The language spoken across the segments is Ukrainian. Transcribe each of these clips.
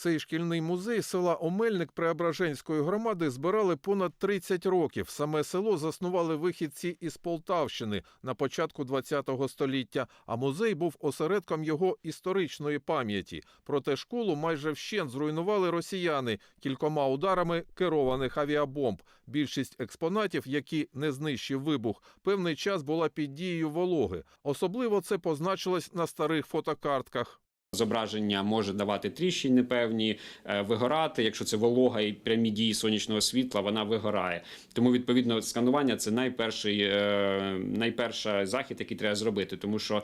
Цей шкільний музей села Омельник Преображенської громади збирали понад 30 років. Саме село заснували вихідці із Полтавщини на початку ХХ століття, а музей був осередком його історичної пам'яті. Проте школу майже вщент зруйнували росіяни кількома ударами керованих авіабомб. Більшість експонатів, які не знищив вибух, певний час була під дією вологи. Особливо це позначилось на старих фотокартках. Зображення може давати тріщини певні, е, вигорати. Якщо це волога і прямі дії сонячного світла, вона вигорає. Тому відповідно сканування це найперший, е, найперший захід, який треба зробити, тому що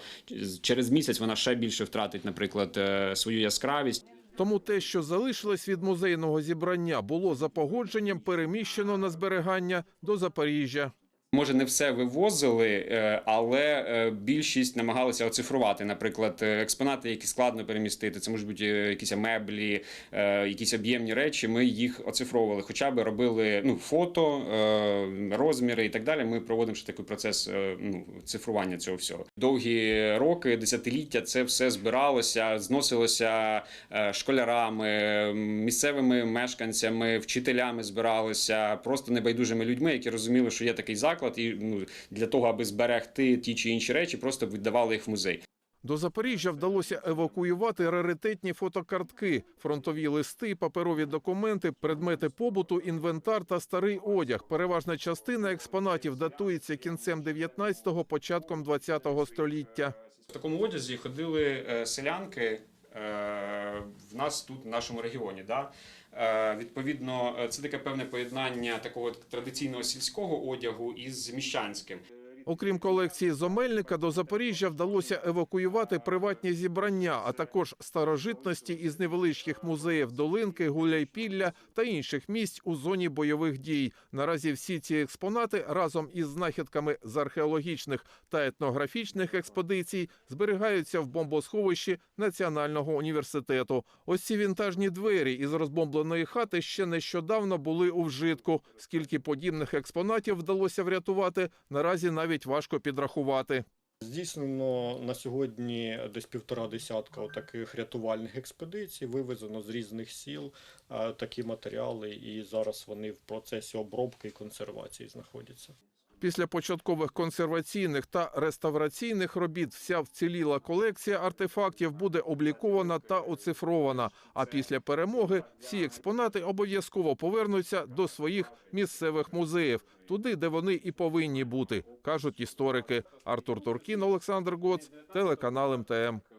через місяць вона ще більше втратить, наприклад, е, свою яскравість. Тому те, що залишилось від музейного зібрання, було за погодженням переміщено на зберігання до Запоріжжя. Може, не все вивозили, е, але е, більшість намагалися оцифрувати. Наприклад, е, експонати, які складно перемістити. Це можуть бути якісь меблі, якісь об'ємні речі. Ми їх оцифровували, хоча б робили ну, фото, розміри і так далі. Ми проводимо ще такий процес ну, цифрування цього всього. Довгі роки, десятиліття, це все збиралося, зносилося школярами, місцевими мешканцями, вчителями збиралося, просто небайдужими людьми, які розуміли, що є такий заклад, і ну, для того, аби зберегти ті чи інші речі, просто віддавали їх в музей. До Запоріжжя вдалося евакуювати раритетні фотокартки, фронтові листи, паперові документи, предмети побуту, інвентар та старий одяг. Переважна частина експонатів датується кінцем 19-го, початком 20-го століття. В такому одязі ходили е, селянки е, в нас тут, в нашому регіоні. Да? Е, Відповідно, е, це таке певне поєднання такого традиційного сільського одягу із міщанським. Окрім колекції Зомельника, до Запоріжжя вдалося евакуювати приватні зібрання, а також старожитності із невеличких музеїв Долинки, Гуляйпілля та інших місць у зоні бойових дій. Наразі всі ці експонати разом із знахідками з археологічних та етнографічних експедицій зберігаються в бомбосховищі Національного університету. Ось ці вінтажні двері із розбомбленої хати ще нещодавно були у вжитку. Скільки подібних експонатів вдалося врятувати, наразі навіть важко підрахувати. Здійснено на сьогодні десь півтора десятка таких рятувальних експедицій, вивезено з різних сіл е, такі матеріали, і зараз вони в процесі обробки і консервації знаходяться. Після початкових консерваційних та реставраційних робіт вся вціліла колекція артефактів буде облікована та оцифрована. А після перемоги всі експонати обов'язково повернуться до своїх місцевих музеїв, туди, де вони і повинні бути, кажуть історики. Артур Туркін, Олександр Гоц, телеканал МТМ.